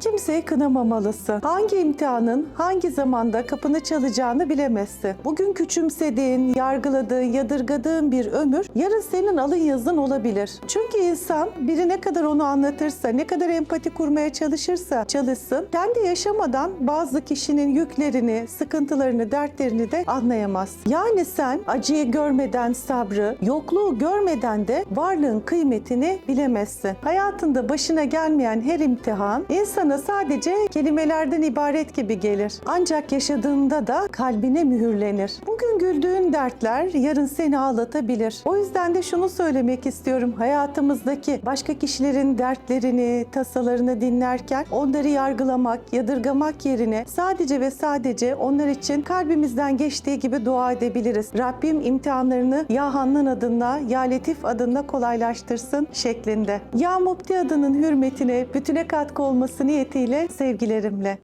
Kimseyi kınamamalısın. Hangi imtihanın hangi zamanda kapını çalacağını bilemezsin. Bugün küçümsediğin, yargıladığın, yadırgadığın bir ömür yarın senin alın yazın olabilir. Çünkü insan biri ne kadar onu anlatırsa, ne kadar empati kurmaya çalışırsa çalışsın, kendi yaşamadan bazı kişinin yüklerini, sıkıntılarını, dertlerini de anlayamaz. Yani sen acıyı görmeden sabrı, yokluğu görmeden de varlığın kıymetini bilemezsin. Hayatında başına gelmeyen her imtihan insana sadece kelimelerden ibaret gibi gelir. Ancak yaşadığında da kalbine mühürlenir. Bugün güldüğün dertler yarın seni ağlatabilir. O yüzden de şunu söylemek istiyorum. Hayatımızdaki başka kişilerin dertlerini, tasalarını dinlerken onları yargılamak, yadırgamak yerine sadece ve sadece onlar için kalbimizden geçtiği gibi dua edebiliriz. Rabbim imtihanlarını ya Hannan adına ya Letif adına kolaylaştırsın şeklinde. Ya Mubdi adının hürmetine bütüne katkı olması niyetiyle sevgilerimle.